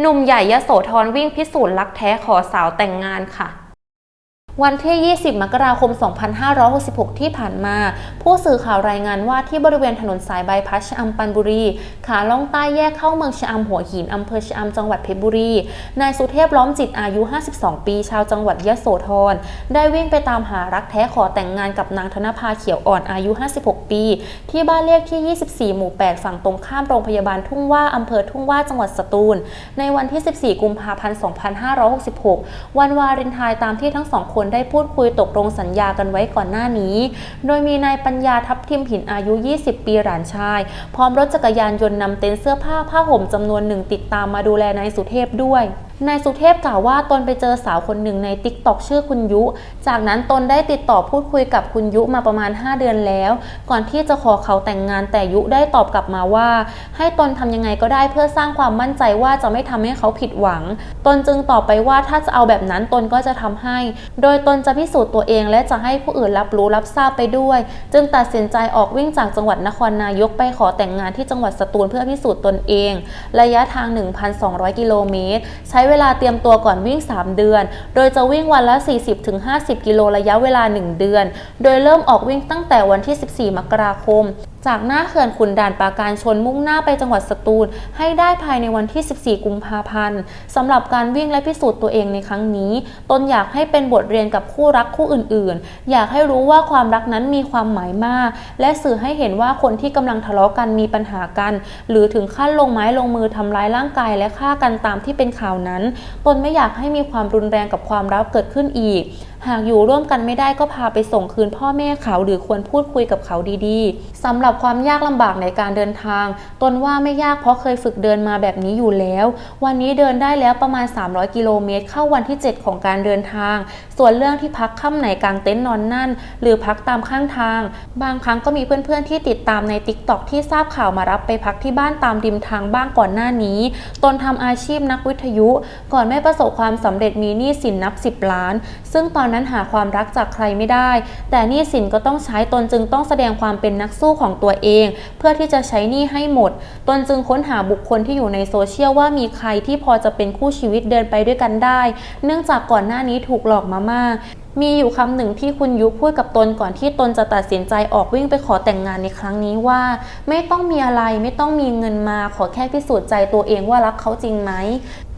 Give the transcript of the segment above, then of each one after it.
หนุ่มใหญ่ยโสธรวิ่งพิสูจน์รักแท้ขอสาวแต่งงานค่ะ วันที่ 20 มกราคม 2566 ที่ผ่านมา ผู้สื่อข่าวรายงานว่าที่บริเวณถนนสายบายพัสชะอำปันบุรี ขาล่องใต้แยกเข้าเมืองชะอำหัวหินอำเภอชะอำจังหวัดเพชรบุรี นายสุเทพล้อมจิตอายุ 52 ปี ชาวจังหวัดยะโสธร ได้วิ่งไปตามหารักแท้ขอแต่งงานกับนางธนภาเขียวอ่อนอายุ 56 ปี ที่บ้านเลขที่ 24 หมู่ 8 ฝั่งตรงข้ามโรงพยาบาลทุ่งว่าอำเภอทุ่งว่าจังหวัดสตูล ในวันที่ 14 กุมภาพันธ์ 2566 วันวาเลนไทน์ตามที่ทั้งสองคนได้พูดคุยตกลงสัญญากันไว้ก่อนหน้านี้ โดยมีนายปัญญาทับทิมหินอายุ 20 ปีหลานชาย พร้อมรถจักรยานยนต์นำเต็นท์เสื้อผ้าผ้าห่มจำนวนหนึ่งติดตามมาดูแลนายสุเทพด้วย นายสุเทพกล่าวว่าตนไปเจอสาวคนหนึ่งในติ๊กต็อกชื่อคุณยุ จากนั้นตนได้ติดต่อพูดคุยกับคุณยุมาประมาณ 5 เดือนแล้ว ก่อนที่จะขอเขาแต่งงานแต่ยุได้ตอบกลับมาว่า ให้ตนทำยังไงก็ได้เพื่อสร้างความมั่นใจว่าจะไม่ทำให้เขาผิดหวัง ตนจึงตอบไปว่าถ้าจะเอาแบบนั้นตนก็จะทำให้ โดยตนจะพิสูจน์ตัวเองและจะให้ผู้อื่นรับรู้รับทราบไปด้วย จึงตัดสินใจออกวิ่งจากจังหวัดนครนายกไปขอแต่งงานที่จังหวัดสตูลเพื่อพิสูจน์ตนเอง ระยะทาง 1,200 กิโลเมตรใช้เวลาเตรียมตัวก่อนวิ่ง 3 เดือน โดยจะวิ่งวันละ 40-50 กิโลระยะเวลา 1 เดือน โดยเริ่มออกวิ่งตั้งแต่วันที่ 14 มกราคมจากหน้าเขื่อนขุนด่านปราการชนมุ่งหน้าไปจังหวัดสตูล ให้ได้ภายในวันที่ 14 กุมภาพันธ์สำหรับการวิ่งและพิสูจน์ตัวเองในครั้งนี้ ตนอยากให้เป็นบทเรียนกับคู่รักคู่อื่นๆ อยากให้รู้ว่าความรักนั้นมีความหมายมาก และสื่อให้เห็นว่าคนที่กำลังทะเลาะกันมีปัญหากัน หรือถึงขั้นลงไม้ลงมือทำร้ายร่างกายและฆ่ากันตามที่เป็นข่าวนั้น ตนไม่อยากให้มีความรุนแรงกับความรักเกิดขึ้นอีกหากอยู่ร่วมกันไม่ได้ก็พาไปส่งคืนพ่อแม่เขาหรือควรพูดคุยกับเขาดีๆสำหรับความยากลำบากในการเดินทาง ตนว่าไม่ยากเพราะเคยฝึกเดินมาแบบนี้อยู่แล้ว วันนี้เดินได้แล้วประมาณ 300 กิโลเมตร เข้าวันที่ 7 ของการเดินทาง ส่วนเรื่องที่พักค่ำไหนกลางเต็นท์นอนนั่น หรือพักตามข้างทาง บางครั้งก็มีเพื่อนๆที่ติดตามใน t ิ k t o k ที่ทราบข่าวมารับไปพักที่บ้านตามริมทางบ้างก่อนหน้านี้ ตนทำอาชีพนักวิทยุ ก่อนไม่ประสบความสำเร็จมีหนี้สินนับ 10 ล้าน ซึ่งตอนนั้นหาความรักจากใครไม่ได้ แต่หนี้สินก็ต้องใช้ตนจึงต้องแสดงความเป็นนักสู้ของตัวเอง เพื่อที่จะใช้หนี้ให้หมด ตนจึงค้นหาบุคคลที่อยู่ในโซเชียลว่ามีใครที่พอจะเป็นคู่ชีวิตเดินไปด้วยกันได้ เนื่องจากก่อนหน้านี้ถูกหลอกมามาก มีอยู่คำหนึ่งที่คุณยุพูดกับตนก่อนที่ตนจะตัดสินใจออกวิ่งไปขอแต่งงานในครั้งนี้ว่า ไม่ต้องมีอะไรไม่ต้องมีเงินมาขอแค่พิสูจน์ใจตัวเองว่ารักเขาจริงไหม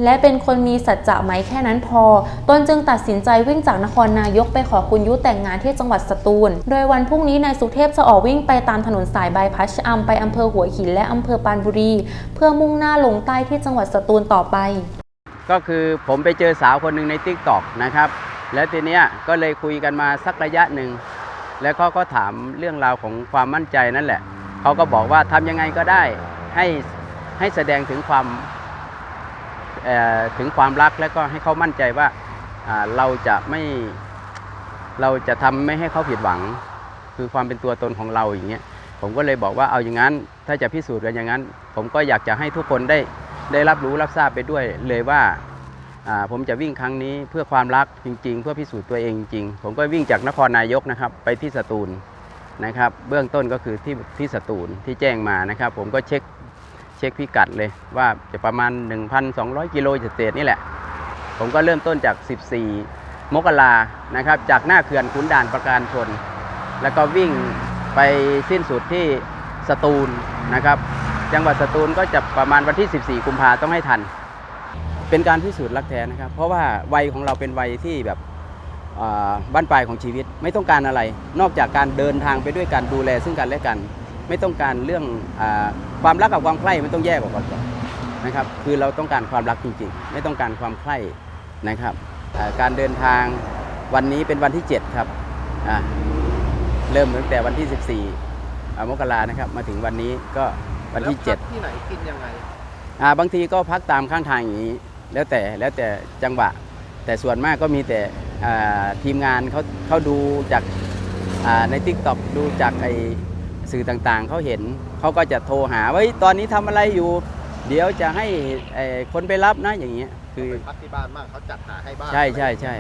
และเป็นคนมีสัจจะไหมแค่นั้นพอ ตนจึงตัดสินใจวิ่งจากนครนายกไปขอคุณยุแต่งงานที่จังหวัดสตูล โดยวันพรุ่งนี้นายสุเทพจะออกวิ่งไปตามถนนสายบายพัชอัมไปอำเภอหัวหินและอำเภอปานบุรี เพื่อมุ่งหน้าลงใต้ที่จังหวัดสตูลต่อไป ก็คือผมไปเจอสาวคนหนึ่งใน t ิ k t o k นะครับ แล้วทีเนี้ยก็เลยคุยกันมาสักระยะหนึ่ง แล้วเขาก็ถามเรื่องราวของความมั่นใจนั่นแหละ เขาก็บอกว่าทำยังไงก็ได้ให้ให้แสดงถึงความถึงความรักแล้วก็ให้เขามั่นใจว่าเราจะไม่เราจะทำไม่ให้เขาผิดหวัง คือความเป็นตัวตนของเราอย่างเงี้ยผมก็เลยบอกว่าเอาอย่างนั้น ถ้าจะพิสูจน์กันอย่างนั้น ผมก็อยากจะให้ทุกคนได้ได้รับรู้รับทราบไปด้วยเลยว่า ผมจะวิ่งครั้งนี้เพื่อความรักจริง ๆ เพื่อพิสูจน์ตัวเองจริง ผมก็วิ่งจากนครนายกนะครับไปที่สตูลนะครับ เบื้องต้นก็คือที่ที่สตูลที่แจ้งมานะครับ ผมก็เช็คเช็คพิกัดเลยว่าจะประมาณ 1,200 กิโลเศษนี่แหละ ผมก็เริ่มต้นจาก 14 มกรานะครับ จากหน้าเขื่อนขุนด่านประการชน แล้วก็วิ่งไปสิ้นสุดที่สตูลนะครับ จังหวัดสตูลก็จะประมาณวันที่ 14 กุมภาต้องให้ทัน เป็นการพิสูจน์รักแท้นะครับ เพราะว่าวัยของเราเป็นวัยที่แบบอ่าบ้านปลายของชีวิตไม่ต้องการอะไร นอกจากการเดินทางไปด้วยกันดูแลซึ่งกันและกัน ไม่ต้องการเรื่องอาความรักกับความใคร่ไม่ต้องแยกออกก่อนนะครับ คือเราต้องการความรักจริงๆ ไม่ต้องการความใคร่นะครับอ่าการเดินทางวันนี้เป็นวันที่ 7 ครับอ่าเริ่มตั้งแต่วันที่ 14อ่ามกรานะครับ มาถึงวันนี้ก็วันที่แล้วพักที่ไหนกินยังไง7อ่าบางทีก็พักตามข้างทางอย่างนี้ แล้วแต่แล้วแต่จังหวะ แต่ส่วนมากก็มีแต่อ่าทีมงานเขาเขาดูจากอ่าใน t ิ k t o k ดูจากไอสื่อต่างๆเขาเห็นเขาก็จะโทรหาว่าเฮ้ยตอนนี้ทำอะไรอยู่ เดี๋ยวจะให้ไอ้คนไปรับนะอย่างเงี้ยคือไปพักที่บ้านบ้างเขาจัดหาให้บ้างใช่ใช่ใช่